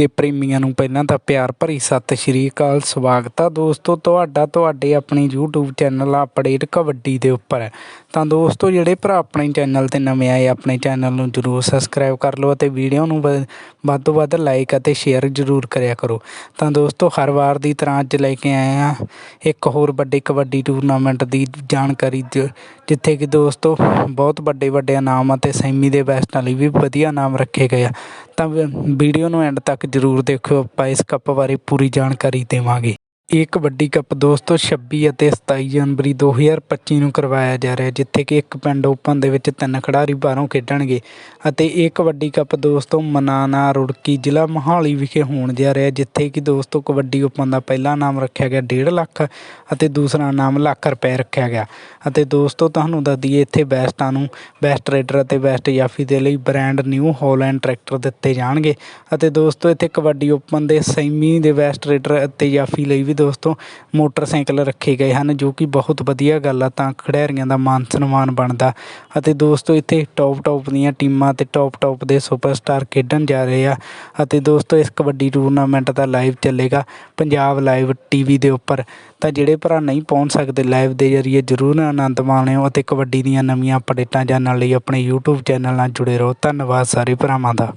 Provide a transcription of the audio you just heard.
ਦੇ ਪ੍ਰੇਮੀਆਂ ਨੂੰ ਪਹਿਲਾਂ ਤਾਂ ਪਿਆਰ ਭਰੀ ਸਤਿ ਸ਼੍ਰੀ ਅਕਾਲ, ਸਵਾਗਤ ਆ ਦੋਸਤੋ, ਤੁਹਾਡਾ ਤੁਹਾਡੇ ਆਪਣੇ YouTube ਚੈਨਲ ਅਪਡੇਟ ਕਬੱਡੀ ਦੇ ਉੱਪਰ। ਹੈ ਤਾਂ ਦੋਸਤੋ, ਜਿਹੜੇ ਭਰਾ ਆਪਣੇ ਚੈਨਲ ਤੇ ਨਵੇਂ ਆਏ, ਆਪਣੇ ਚੈਨਲ ਨੂੰ ਜਰੂਰ ਸਬਸਕ੍ਰਾਈਬ ਕਰ ਲਓ ਅਤੇ ਵੀਡੀਓ ਨੂੰ ਵ- ਵੱਧ ਤੋਂ ਵੱਧ ਲਾਈਕ ਅਤੇ ਸ਼ੇਅਰ ਜਰੂਰ ਕਰਿਆ ਕਰੋ। ਤਾਂ ਦੋਸਤੋ, ਹਰ ਵਾਰ ਦੀ ਤਰ੍ਹਾਂ ਅੱਜ ਲੈ ਕੇ ਆਏ ਆ ਇੱਕ ਹੋਰ ਵੱਡੇ ਕਬੱਡੀ ਟੂਰਨਾਮੈਂਟ ਦੀ ਜਾਣਕਾਰੀ ਜਿੱਥੇ ਕਿ ਦੋਸਤੋ, ਬਹੁਤ ਵੱਡੇ ਵੱਡੇ ਇਨਾਮ ਅਤੇ ਸੈਮੀ ਦੇ ਬੈਸਟਾਂ ਲਈ ਵੀ ਵਧੀਆ ਨਾਮ ਰੱਖੇ ਗਏ ਆ। ਤਾਂ ਵੀਡੀਓ ਨੂੰ ਐਂਡ ਤੱਕ ਜਰੂਰ ਦੇਖਿਓ ਆਪਾਂ ਇਸ ਕੱਪ ਬਾਰੇ ਪੂਰੀ ਜਾਣਕਾਰੀ ਦੇਵਾਂਗੇ। ਇਹ ਕਬੱਡੀ ਕੱਪ ਦੋਸਤੋ 26 ਅਤੇ 27 ਜਨਵਰੀ 2025 ਨੂੰ ਕਰਵਾਇਆ ਜਾ ਰਿਹਾ ਜਿੱਥੇ ਕਿ ਇੱਕ ਪਿੰਡ ਓਪਨ ਦੇ ਵਿੱਚ ਤਿੰਨ ਖਿਡਾਰੀ ਬਾਹਰੋਂ ਖੇਡਣਗੇ ਅਤੇ ਇਹ ਕਬੱਡੀ ਕੱਪ ਦੋਸਤੋ ਮਨਾਨਾ ਰੁੜਕੀ ਜ਼ਿਲ੍ਹਾ ਮੋਹਾਲੀ ਵਿਖੇ ਹੋਣ ਜਾ ਰਿਹਾ ਜਿੱਥੇ ਕਿ ਦੋਸਤੋ ਕਬੱਡੀ ਓਪਨ ਦਾ ਪਹਿਲਾ ਨਾਮ ਰੱਖਿਆ ਗਿਆ 1.5 ਲੱਖ ਅਤੇ ਦੂਸਰਾ ਨਾਮ ਲੱਖ ਰੁਪਏ ਰੱਖਿਆ ਗਿਆ। ਅਤੇ ਦੋਸਤੋ ਤੁਹਾਨੂੰ ਦੱਸ ਦਈਏ, ਇੱਥੇ ਬੈਸਟਾਂ ਨੂੰ ਬੈਸਟ ਰੇਡਰ ਅਤੇ ਬੈਸਟ ਜਾਫੀ ਦੇ ਲਈ ਬ੍ਰਾਂਡ ਨਿਊ ਹਾਲੈਂਡ ਟਰੈਕਟਰ ਦਿੱਤੇ ਜਾਣਗੇ। ਅਤੇ ਦੋਸਤੋ ਇੱਥੇ ਕਬੱਡੀ ਓਪਨ ਦੇ ਸੈਮੀ ਦੇ ਬੈਸਟ ਰੇਡਰ ਅਤੇ ਜਾਫੀ ਲਈ ਵੀ ਦੋਸਤੋ, ਮੋਟਰਸਾਈਕਲ ਰੱਖੇ ਗਏ ਹਨ, ਜੋ ਕਿ ਬਹੁਤ ਵਧੀਆ ਗੱਲ ਆ, ਤਾਂ ਖਿਡਾਰੀਆਂ ਦਾ ਮਾਨ ਸਨਮਾਨ ਬਣਦਾ। ਅਤੇ ਦੋਸਤੋ, ਇੱਥੇ ਟੌਪ ਟੌਪ ਦੀਆਂ ਟੀਮਾਂ ਤੇ ਟੌਪ ਟੌਪ ਦੇ ਸੁਪਰਸਟਾਰ ਖੇਡਣ ਜਾ ਰਹੇ ਆ। ਅਤੇ ਦੋਸਤੋ, ਇਸ ਕਬੱਡੀ ਟੂਰਨਾਮੈਂਟ ਦਾ ਲਾਈਵ ਚੱਲੇਗਾ ਪੰਜਾਬ ਲਾਈਵ ਟੀਵੀ ਦੇ ਉੱਪਰ। ਤਾਂ ਜਿਹੜੇ ਭਰਾ ਨਹੀਂ ਪਹੁੰਚ ਸਕਦੇ ਲਾਈਵ ਦੇ ਜ਼ਰੀਏ, ਜ਼ਰੂਰ ਆਨੰਦ ਮਾਣਿਓ ਅਤੇ ਕਬੱਡੀ ਦੀਆਂ ਨਵੀਆਂ ਅਪਡੇਟਾਂ ਜਾਣਨ ਲਈ ਆਪਣੇ YouTube ਚੈਨਲ ਨਾਲ ਜੁੜੇ ਰਹੋ। ਧੰਨਵਾਦ ਸਾਰੇ ਭਰਾਵਾਂ ਦਾ।